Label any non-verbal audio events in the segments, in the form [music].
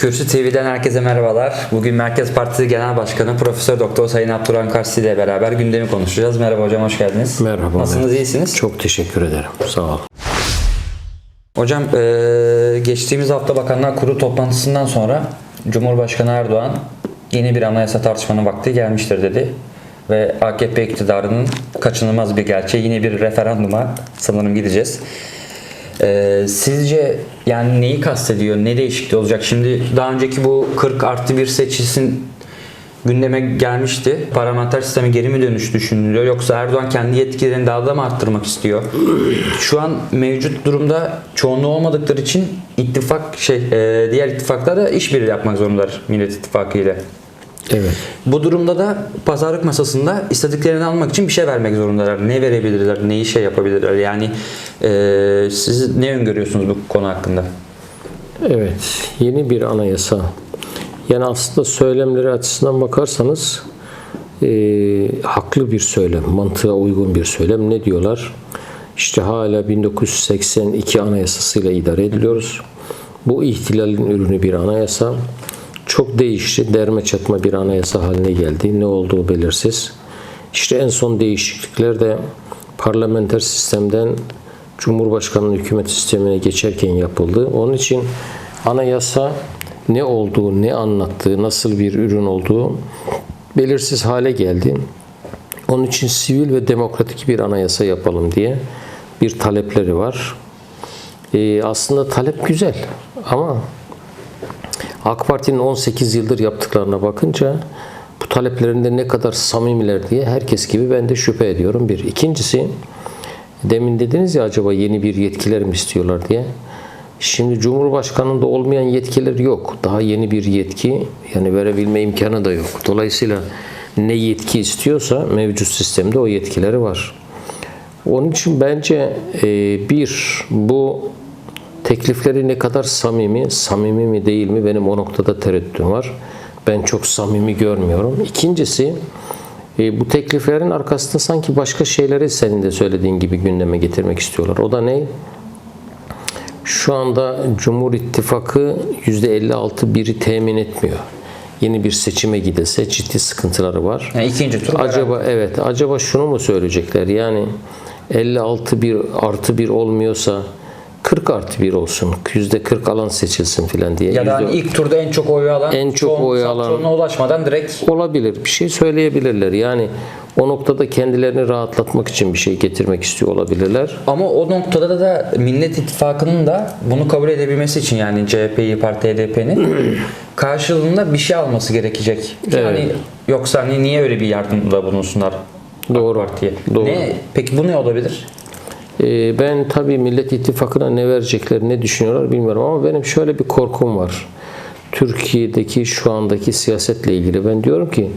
Kürsü TV'den herkese merhabalar. Bugün Merkez Partisi Genel Başkanı Profesör Doktor Sayın Abdurrahman Karsi ile beraber gündemi konuşacağız. Merhaba hocam hoş geldiniz. Merhaba. Nasılsınız iyisiniz? Çok teşekkür ederim. Sağ ol. Hocam eee, geçtiğimiz hafta Bakanlar Kurulu toplantısından sonra Cumhurbaşkanı Erdoğan yeni bir anayasa tartışmanın vakti gelmiştir dedi. Ve AKP iktidarının kaçınılmaz bir gerçeği yine bir referanduma sanırım gideceğiz. Eee, sizce yani neyi kastediyor? Ne değişikliği olacak? Şimdi daha önceki bu 40 artı 1 seçilsin gündeme gelmişti. Parlamenter sisteme geri mi dönüş düşünülüyor yoksa Erdoğan kendi yetkilerini daha da mı arttırmak istiyor? Şu an mevcut durumda çoğunluğu olmadıkları için ittifak şey e, diğer ittifaklara işbirliği yapmak zorundalar Millet İttifakı ile. Evet. Bu durumda da pazarlık masasında istediklerini almak için bir şey vermek zorundalar. Ne verebilirler, neyi şey yapabilirler? Yani e, siz ne öngörüyorsunuz bu konu hakkında? Evet. Yeni bir anayasa. Yani aslında söylemleri açısından bakarsanız e, haklı bir söylem, mantığa uygun bir söylem. Ne diyorlar? İşte hala 1982 anayasasıyla idare ediliyoruz. Bu ihtilalin ürünü bir anayasa. Çok değişti. Derme çatma bir anayasa haline geldi. Ne olduğu belirsiz. İşte en son değişiklikler de parlamenter sistemden Cumhurbaşkanlığı hükümet sistemine geçerken yapıldı. Onun için anayasa ne olduğu, ne anlattığı, nasıl bir ürün olduğu belirsiz hale geldi. Onun için sivil ve demokratik bir anayasa yapalım diye bir talepleri var. Ee, aslında talep güzel ama AK Parti'nin 18 yıldır yaptıklarına bakınca bu taleplerinde ne kadar samimiler diye herkes gibi ben de şüphe ediyorum. Bir. İkincisi demin dediniz ya acaba yeni bir yetkiler mi istiyorlar diye. Şimdi Cumhurbaşkanı'nda olmayan yetkiler yok. Daha yeni bir yetki yani verebilme imkanı da yok. Dolayısıyla ne yetki istiyorsa mevcut sistemde o yetkileri var. Onun için bence e, bir bu teklifleri ne kadar samimi, samimi mi değil mi benim o noktada tereddütüm var. Ben çok samimi görmüyorum. İkincisi e, bu tekliflerin arkasında sanki başka şeyleri senin de söylediğin gibi gündeme getirmek istiyorlar. O da ne? Şu anda Cumhur İttifakı %56 biri temin etmiyor. Yeni bir seçime gidilse ciddi sıkıntıları var. Yani ikinci tur Acaba evet acaba şunu mu söyleyecekler yani 56 bir artı bir olmuyorsa 40 artı bir olsun. Yüzde 40 alan seçilsin filan diye. Ya da hani ilk turda en çok oyu alan, En çok oyu alan- ulaşmadan direkt olabilir. Bir şey söyleyebilirler. Yani o noktada kendilerini rahatlatmak için bir şey getirmek istiyor olabilirler. ama o noktada da Millet İttifakı'nın da bunu kabul edebilmesi için yani CHP'yi, Parti HDP'nin [clears throat] karşılığında bir şey alması gerekecek. Yani Evet. yoksa hani niye öyle bir yardımda bulunsunlar Doğru. Parti'ye? Doğru. Ne, peki bu ne olabilir? Ee, ben tabii Millet İttifakı'na ne verecekler, ne düşünüyorlar bilmiyorum ama benim şöyle bir korkum var. Türkiye'deki şu andaki siyasetle ilgili ben diyorum ki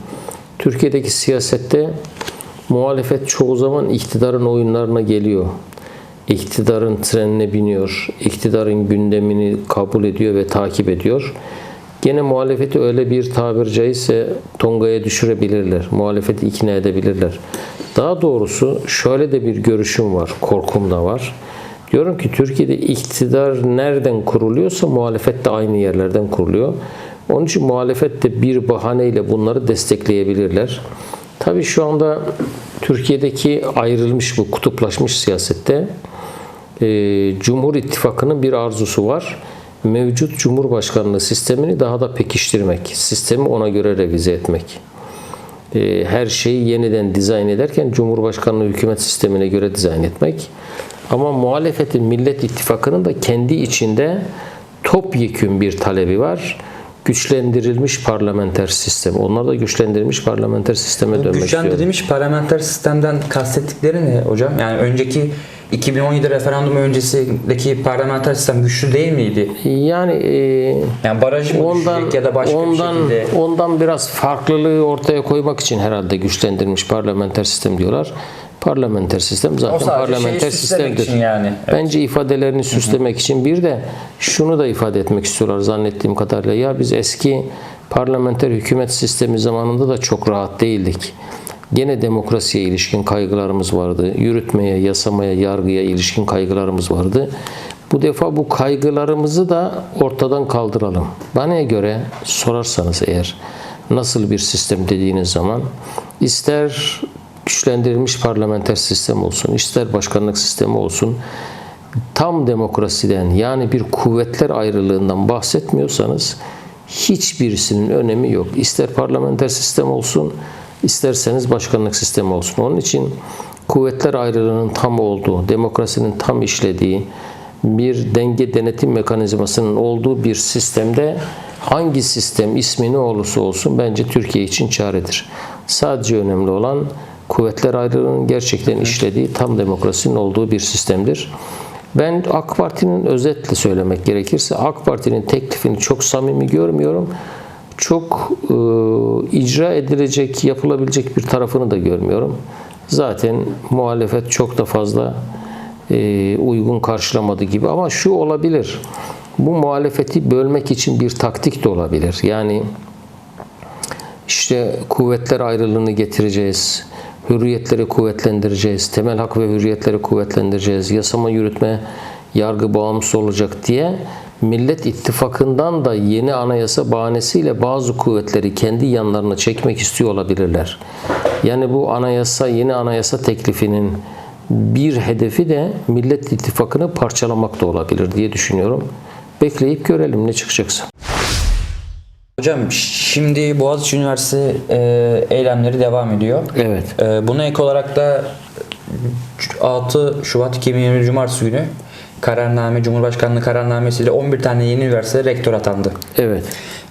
Türkiye'deki siyasette muhalefet çoğu zaman iktidarın oyunlarına geliyor. İktidarın trenine biniyor. iktidarın gündemini kabul ediyor ve takip ediyor. Gene muhalefeti öyle bir tabir caizse tongaya düşürebilirler. Muhalefeti ikna edebilirler. Daha doğrusu şöyle de bir görüşüm var, korkum da var. Diyorum ki Türkiye'de iktidar nereden kuruluyorsa muhalefet de aynı yerlerden kuruluyor. Onun için muhalefet de bir bahaneyle bunları destekleyebilirler. Tabii şu anda Türkiye'deki ayrılmış bu kutuplaşmış siyasette e, Cumhur İttifakı'nın bir arzusu var. Mevcut Cumhurbaşkanlığı sistemini daha da pekiştirmek, sistemi ona göre revize etmek. E, her şeyi yeniden dizayn ederken Cumhurbaşkanlığı hükümet sistemine göre dizayn etmek. Ama muhalefetin Millet İttifakı'nın da kendi içinde topyekün bir talebi var. Güçlendirilmiş parlamenter sistem. Onlar da güçlendirilmiş parlamenter sisteme dönmek istiyor. Güçlendirilmiş parlamenter sistemden kastettikleri ne hocam? Yani önceki 2017 referandumu öncesindeki parlamenter sistem güçlü değil miydi? Yani e, Yani barajı mı ondan ya da başka ondan bir şekilde? ondan biraz farklılığı ortaya koymak için herhalde güçlendirilmiş parlamenter sistem diyorlar. Parlamenter sistem zaten parlamenter süslemek sistemdir. için yani. Evet. Bence ifadelerini süslemek için bir de şunu da ifade etmek istiyorlar zannettiğim kadarıyla. Ya biz eski parlamenter hükümet sistemi zamanında da çok rahat değildik. Gene demokrasiye ilişkin kaygılarımız vardı. Yürütmeye, yasamaya, yargıya ilişkin kaygılarımız vardı. Bu defa bu kaygılarımızı da ortadan kaldıralım. Bana göre sorarsanız eğer nasıl bir sistem dediğiniz zaman ister güçlendirilmiş parlamenter sistem olsun, ister başkanlık sistemi olsun tam demokrasiden yani bir kuvvetler ayrılığından bahsetmiyorsanız hiçbirisinin önemi yok. İster parlamenter sistem olsun, isterseniz başkanlık sistemi olsun. Onun için kuvvetler ayrılığının tam olduğu, demokrasinin tam işlediği, bir denge denetim mekanizmasının olduğu bir sistemde hangi sistem ismi ne olursa olsun bence Türkiye için çaredir. Sadece önemli olan kuvvetler ayrılığının gerçekten işlediği tam demokrasinin olduğu bir sistemdir. Ben AK Parti'nin özetle söylemek gerekirse AK Parti'nin teklifini çok samimi görmüyorum. Çok e, icra edilecek, yapılabilecek bir tarafını da görmüyorum. Zaten muhalefet çok da fazla e, uygun karşılamadı gibi ama şu olabilir. Bu muhalefeti bölmek için bir taktik de olabilir. Yani işte kuvvetler ayrılığını getireceğiz. Hürriyetleri kuvvetlendireceğiz. Temel hak ve hürriyetleri kuvvetlendireceğiz. Yasama, yürütme, yargı bağımsız olacak diye Millet İttifakı'ndan da yeni anayasa bahanesiyle bazı kuvvetleri kendi yanlarına çekmek istiyor olabilirler. Yani bu anayasa, yeni anayasa teklifinin bir hedefi de Millet İttifakı'nı parçalamak da olabilir diye düşünüyorum. Bekleyip görelim ne çıkacaksa. Hocam şimdi Boğaziçi Üniversitesi e, eylemleri devam ediyor. Evet. E, buna ek olarak da 6 Şubat 2020 Cumartesi günü kararname, Cumhurbaşkanlığı kararnamesiyle 11 tane yeni üniversite rektör atandı. Evet.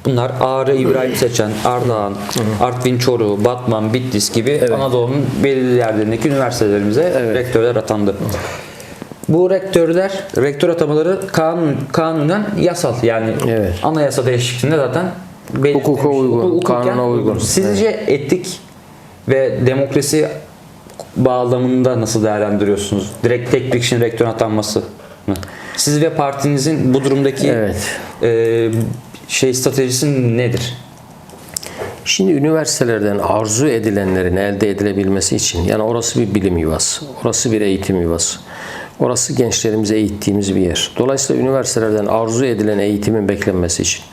Bunlar Ağrı, İbrahim Seçen, Ardahan, Artvin, Çoruh, Batman, Bitlis gibi Anadolu'nun belirli yerlerindeki üniversitelerimize rektörler atandı. Bu rektörler, rektör atamaları kanun, kanunen yasal yani Evet. anayasa değişikliğinde zaten belirtilmiş. Hukuka uygun, Hukuken kanuna uygun. Sizce etik ve demokrasi bağlamında nasıl değerlendiriyorsunuz? Direkt tek bir kişinin rektör atanması? Siz ve partinizin bu durumdaki Evet. e, şey stratejisi nedir? Şimdi üniversitelerden arzu edilenlerin elde edilebilmesi için yani orası bir bilim yuvası, orası bir eğitim yuvası. Orası gençlerimize eğittiğimiz bir yer. Dolayısıyla üniversitelerden arzu edilen eğitimin beklenmesi için,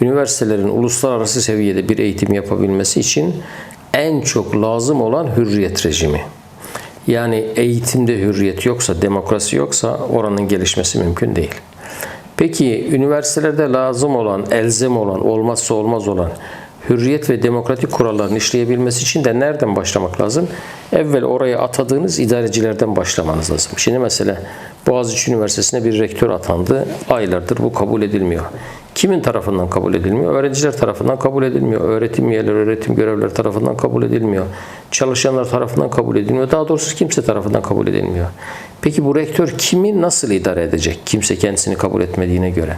üniversitelerin uluslararası seviyede bir eğitim yapabilmesi için en çok lazım olan hürriyet rejimi. Yani eğitimde hürriyet yoksa, demokrasi yoksa oranın gelişmesi mümkün değil. Peki üniversitelerde lazım olan, elzem olan, olmazsa olmaz olan hürriyet ve demokratik kuralların işleyebilmesi için de nereden başlamak lazım? Evvel oraya atadığınız idarecilerden başlamanız lazım. Şimdi mesela Boğaziçi Üniversitesi'ne bir rektör atandı. Aylardır bu kabul edilmiyor. Kimin tarafından kabul edilmiyor? Öğrenciler tarafından kabul edilmiyor. Öğretim üyeleri, öğretim görevlileri tarafından kabul edilmiyor. Çalışanlar tarafından kabul edilmiyor. Daha doğrusu kimse tarafından kabul edilmiyor. Peki bu rektör kimi nasıl idare edecek? Kimse kendisini kabul etmediğine göre.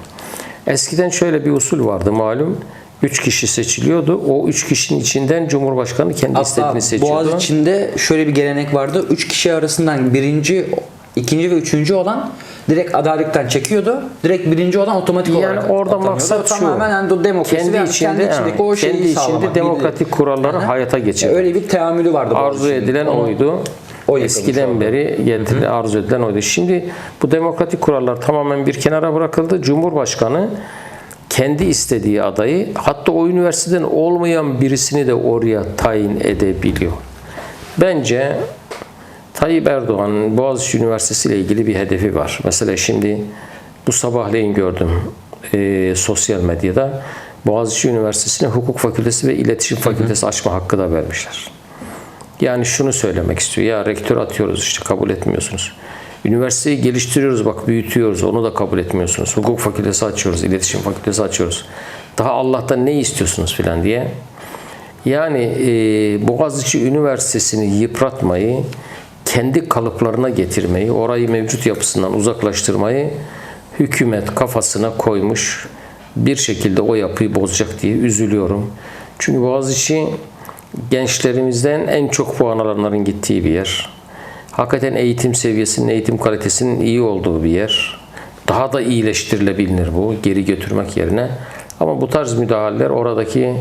Eskiden şöyle bir usul vardı malum. Üç kişi seçiliyordu. O üç kişinin içinden Cumhurbaşkanı kendi Hatta istediğini seçiyordu. Boğaz içinde şöyle bir gelenek vardı. Üç kişi arasından birinci, ikinci ve üçüncü olan direkt adaylıktan çekiyordu. Direkt birinci olan otomatik Yani olarak orada maksat şu. Tamamen yani o demokrasi kendi ve içinde, kendi içindeki o şeyi kendi içinde sağlamak. demokratik kuralları Aha. hayata geçirmek. Öyle bir teamülü vardı. arzu edilen Onu- oydu. o Eskiden oldu. beri getirilen arzu edilen oydu. Şimdi bu demokratik kurallar tamamen bir kenara bırakıldı. Cumhurbaşkanı kendi istediği adayı hatta o üniversiteden olmayan birisini de oraya tayin edebiliyor. Bence Tayyip Erdoğan Boğaziçi Üniversitesi ile ilgili bir hedefi var. Mesela şimdi bu sabahleyin gördüm e, sosyal medyada Boğaziçi Üniversitesi'ne hukuk fakültesi ve iletişim fakültesi açma hakkı da vermişler. Yani şunu söylemek istiyor. Ya rektör atıyoruz işte kabul etmiyorsunuz. Üniversiteyi geliştiriyoruz bak büyütüyoruz onu da kabul etmiyorsunuz. Hukuk fakültesi açıyoruz, iletişim fakültesi açıyoruz. Daha Allah'tan ne istiyorsunuz filan diye. Yani e, Boğaziçi Üniversitesi'ni yıpratmayı, kendi kalıplarına getirmeyi, orayı mevcut yapısından uzaklaştırmayı hükümet kafasına koymuş. Bir şekilde o yapıyı bozacak diye üzülüyorum. Çünkü Boğaziçi gençlerimizden en çok puan alanların gittiği bir yer. Hakikaten eğitim seviyesinin, eğitim kalitesinin iyi olduğu bir yer. Daha da iyileştirilebilir bu geri götürmek yerine. Ama bu tarz müdahaleler oradaki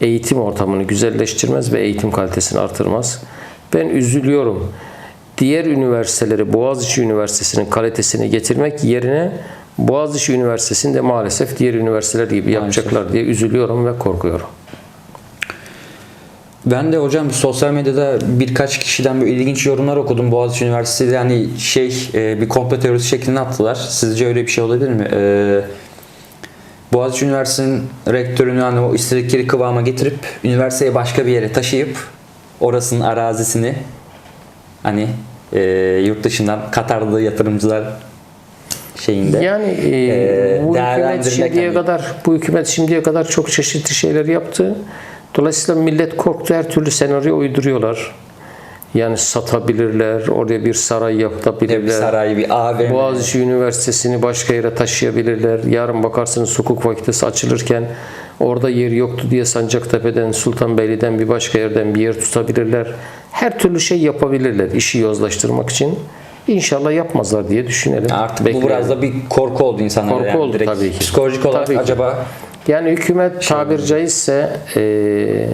eğitim ortamını güzelleştirmez ve eğitim kalitesini artırmaz. Ben üzülüyorum. Diğer üniversiteleri Boğaziçi Üniversitesi'nin kalitesini getirmek yerine Boğaziçi Üniversitesi'ni de maalesef diğer üniversiteler gibi yapacaklar diye üzülüyorum ve korkuyorum. Ben de hocam sosyal medyada birkaç kişiden böyle ilginç yorumlar okudum. Boğaziçi Üniversitesi'de yani şey e, bir komplo teorisi şeklinde attılar. Sizce öyle bir şey olabilir mi? E, Boğaziçi Üniversitesi'nin rektörünü hani o istedikleri kıvama getirip üniversiteyi başka bir yere taşıyıp orasının arazisini hani e, yurt dışından Katar'da yatırımcılar şeyinde Yani e, e, bu hükümet şimdiye hani- kadar bu hükümet şimdiye kadar çok çeşitli şeyler yaptı. Dolayısıyla millet korktu her türlü senaryo uyduruyorlar. Yani satabilirler, oraya bir saray bir yapabilirler. saray bir AVM Boğaziçi Üniversitesi'ni başka yere taşıyabilirler. Yarın bakarsınız hukuk fakültesi açılırken orada yer yoktu diye Sancaktepe'den, Sultanbeyli'den bir başka yerden bir yer tutabilirler. Her türlü şey yapabilirler işi yozlaştırmak için. İnşallah yapmazlar diye düşünelim. Artık bu Bekleyelim. biraz da bir korku oldu insanlara. Korku yani. oldu Direkt tabii ki. Psikolojik olarak Tabii ki. acaba Yani hükümet tabir caizse eee,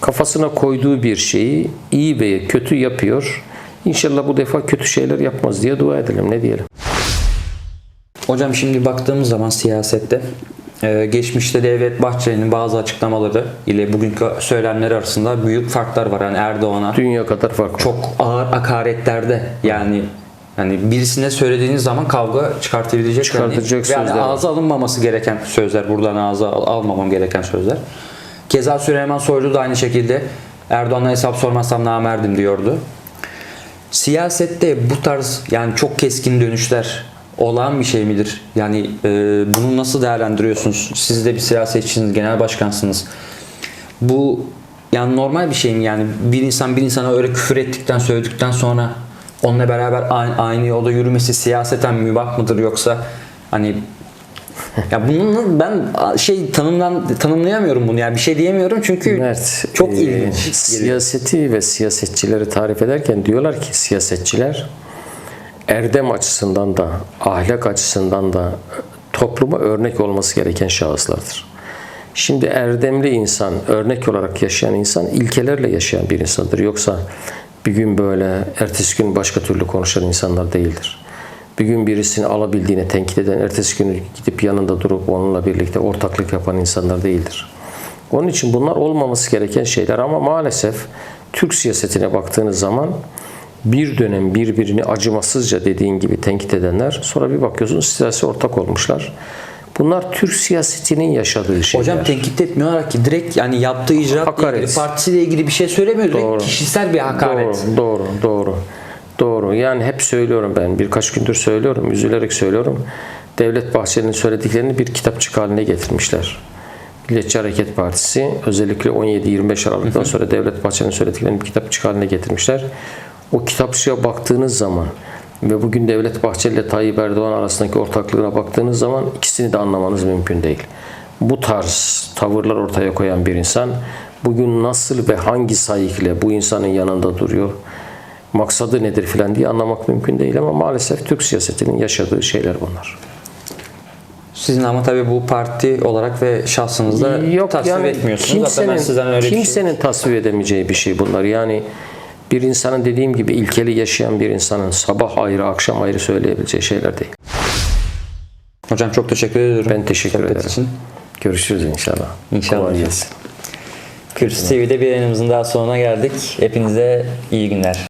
kafasına koyduğu bir şeyi iyi veya kötü yapıyor. İnşallah bu defa kötü şeyler yapmaz diye dua edelim. Ne diyelim? Hocam şimdi baktığımız zaman siyasette e, geçmişte Devlet Bahçeli'nin bazı açıklamaları ile bugünkü söylemleri arasında büyük farklar var. Yani Erdoğan'a Dünya kadar fark var. çok ağır hakaretlerde yani yani birisine söylediğiniz zaman kavga çıkartabilecek Çıkartacak yani, sözler yani ağza alınmaması gereken sözler buradan ağza al- almamam gereken sözler. Keza Süleyman Soylu da aynı şekilde Erdoğan'a hesap sormazsam namerdim diyordu. Siyasette bu tarz yani çok keskin dönüşler olağan bir şey midir? Yani e, bunu nasıl değerlendiriyorsunuz? Siz de bir siyasetçisiniz, genel başkansınız. Bu yani normal bir şey mi? Yani bir insan bir insana öyle küfür ettikten, söyledikten sonra onunla beraber aynı, aynı yolda yürümesi siyaseten mübah mıdır yoksa hani ya bunun ben şey tanımlan tanımlayamıyorum bunu yani bir şey diyemiyorum çünkü Mert, çok e, ilginç. Siyaseti ve siyasetçileri tarif ederken diyorlar ki siyasetçiler erdem açısından da ahlak açısından da topluma örnek olması gereken şahıslardır. Şimdi erdemli insan, örnek olarak yaşayan insan ilkelerle yaşayan bir insandır. Yoksa bir gün böyle, ertesi gün başka türlü konuşan insanlar değildir. Bir gün birisini alabildiğine tenkit eden, ertesi gün gidip yanında durup onunla birlikte ortaklık yapan insanlar değildir. Onun için bunlar olmaması gereken şeyler ama maalesef Türk siyasetine baktığınız zaman bir dönem birbirini acımasızca dediğin gibi tenkit edenler sonra bir bakıyorsunuz siyasi ortak olmuşlar. Bunlar Türk siyasetinin yaşadığı şeyler. Hocam tenkit etmiyorlar ki direkt yani yaptığı icraatla ilgili partisiyle ilgili bir şey söylemiyor. Direkt Doğru. kişisel bir hakaret. Doğru, doğru, doğru. Doğru. Yani hep söylüyorum ben. Birkaç gündür söylüyorum. Üzülerek söylüyorum. Devlet Bahçeli'nin söylediklerini bir kitapçık haline getirmişler. Milliyetçi Hareket Partisi özellikle 17-25 Aralık'tan sonra Devlet Bahçeli'nin söylediklerini bir kitapçık haline getirmişler. O kitapçığa baktığınız zaman ve bugün Devlet Bahçeli ile Tayyip Erdoğan arasındaki ortaklığına baktığınız zaman ikisini de anlamanız mümkün değil. Bu tarz tavırlar ortaya koyan bir insan bugün nasıl ve hangi sayıkla bu insanın yanında duruyor, maksadı nedir filan diye anlamak mümkün değil ama maalesef Türk siyasetinin yaşadığı şeyler bunlar. Sizin ama tabii bu parti olarak ve şahsınızda Yok tasvip yani etmiyorsunuz. Zaten ben kimsenin, sizden öyle bir şey kimsenin tasvip edemeyeceği bir şey bunlar. Yani bir insanın dediğim gibi ilkeli yaşayan bir insanın sabah ayrı akşam ayrı söyleyebileceği şeyler değil. Hocam çok teşekkür ediyorum. Ben teşekkür sohbet ederim. için. Görüşürüz inşallah. İnşallah. Kolay gelsin. Kürsü TV'de bir yayınımızın daha sonuna geldik. Hepinize iyi günler.